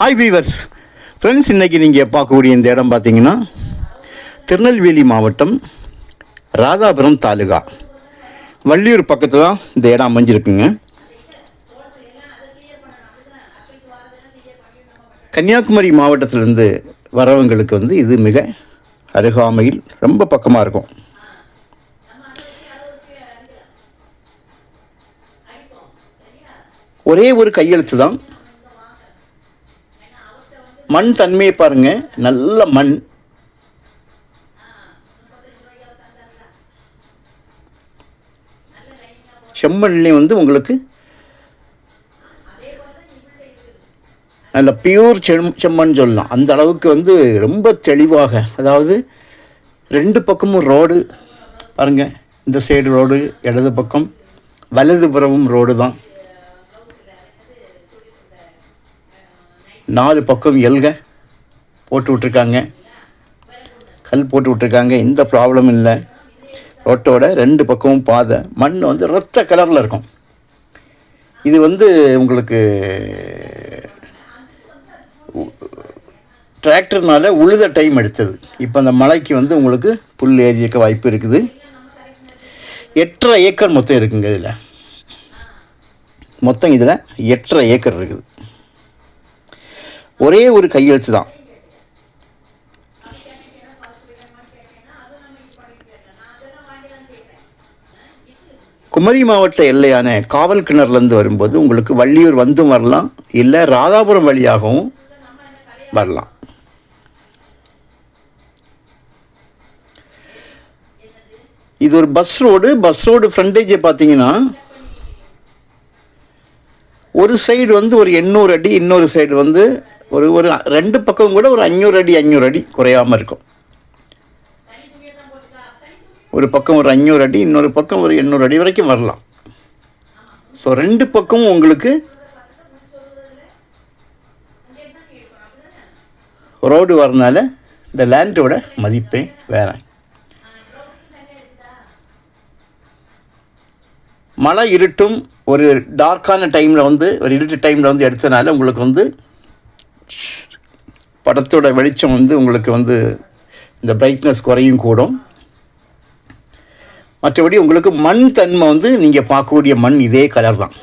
Hi viewers friends இன்றைக்கி நீங்கள் பார்க்கக்கூடிய இந்த இடம் பார்த்தீங்கன்னா திருநெல்வேலி மாவட்டம் ராதாபுரம் தாலுகா. வள்ளியூர் பக்கத்தில் தான் இந்த இடம் அமைஞ்சிருக்குங்க. கன்னியாகுமரி மாவட்டத்திலேருந்து வரவங்களுக்கு வந்து இது மிக அருகாமையில் ரொம்ப பக்கமாக இருக்கும். ஒரே ஒரு கையெழுத்து தான் மண் தன்மையை பாருங்க. நல்ல மண். செம்மண்லேயும் வந்து உங்களுக்கு நல்ல பியூர் செம் செம்மண் சொல்லலாம். அந்த அளவுக்கு வந்து ரொம்ப தெளிவாக அதாவது ரெண்டு பக்கமும் ரோடு பாருங்க. இந்த சைடு ரோடு இடது பக்கம். வலதுபுறமும் ரோடு தான். நாலு பக்கம் எல்க போட்டு விட்ருக்காங்க கல் போட்டு விட்ருக்காங்க எந்த ப்ராப்ளமும் இல்லை. ரோட்டோட ரெண்டு பக்கமும் பாதை. மண் வந்து ரத்த கலரில் இருக்கும். இது வந்து உங்களுக்கு டிராக்டர்னால உழுத டைம் எடுத்தது. இப்போ அந்த மலைக்கு வந்து உங்களுக்கு புல் ஏறியிருக்க வாய்ப்பு இருக்குது. எட்டரை ஏக்கர் மொத்தம் இருக்குங்க இதில். மொத்தம் இதில் எட்டரை ஏக்கர் இருக்குது. ஒரே ஒரு கையெழுத்து தான் குமரி மாவட்ட எல்லையான காவல் கிணறுலேருந்து வரும்போது உங்களுக்கு வள்ளியூர் வந்தும் வரலாம் இல்லை ராதாபுரம் வழியாகவும் வரலாம். இது ஒரு பஸ் ரோடு பஸ் ரோடு ஃப்ரண்டேஜை பார்த்தீங்கன்னா ஒரு சைடு வந்து ஒரு எண்ணூறு அடி இன்னொரு சைடு வந்து ஒரு ஒரு ரெண்டு பக்கம் கூட ஒரு அஞ்சூறு அடி அஞ்சூறு அடி குறையாமல் இருக்கும். ஒரு பக்கம் ஒரு அஞ்சூறு அடி இன்னொரு பக்கம் ஒரு எண்ணூறு அடி வரைக்கும் வரலாம். ஸோ ரெண்டு பக்கமும் உங்களுக்கு ரோடு வரனால இந்த லேண்டோட மதிப்பே வேற. மழை இருட்டும் ஒரு டார்க்கான டைமில் வந்து ஒரு இருட்டு டைமில் வந்து எடுத்தனால உங்களுக்கு வந்து படத்தோட வெளிச்சம் வந்து உங்களுக்கு வந்து இந்த பிரைட்னஸ் குறையும் கூடும். மற்றபடி உங்களுக்கு மண் தன்மை வந்து நீங்கள் பார்க்கக்கூடிய மண் இதே கலர் தான்.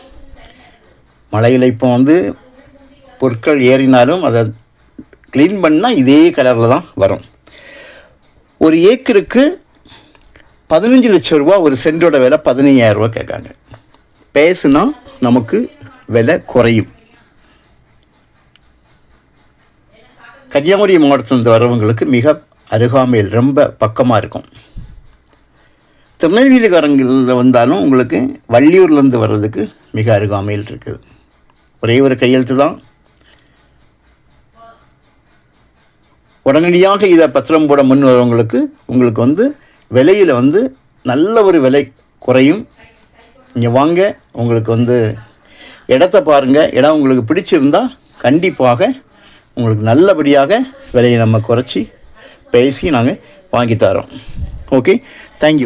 மழையில் இப்போ வந்து பொருட்கள் ஏறினாலும் அதை க்ளீன் பண்ணால் இதே கலரில் தான் வரும். ஒரு ஏக்கருக்கு பதினஞ்சு லட்சம் ரூபா ஒரு சென்டோட விலை பதினையாயிரம் ரூபா கேட்காங்க. பேசுனா நமக்கு விலை குறையும். கன்னியாகுமரி மாவட்டத்திலிருந்து வரவங்களுக்கு மிக அருகாமையில் ரொம்ப பக்கமாக இருக்கும். திருநெல்வேலிக்காரங்கிலிருந்து வந்தாலும் உங்களுக்கு வள்ளியூர்லேருந்து வர்றதுக்கு மிக அருகாமையில் இருக்குது. ஒரே ஒரு கையெழுத்து தான். உடனடியாக இதை பத்திரம் போட முன் வரவங்களுக்கு உங்களுக்கு வந்து விலையில் வந்து நல்ல ஒரு விலை குறையும். இங்கே வாங்க உங்களுக்கு வந்து இடத்த பாருங்கள் இடம் உங்களுக்கு பிடிச்சிருந்தால் கண்டிப்பாக உங்களுக்கு நல்லபடியாக விலையை நம்ம குறைச்சி பேசி நாங்கள் வாங்கி தரோம் ஓகே தேங்க்யூ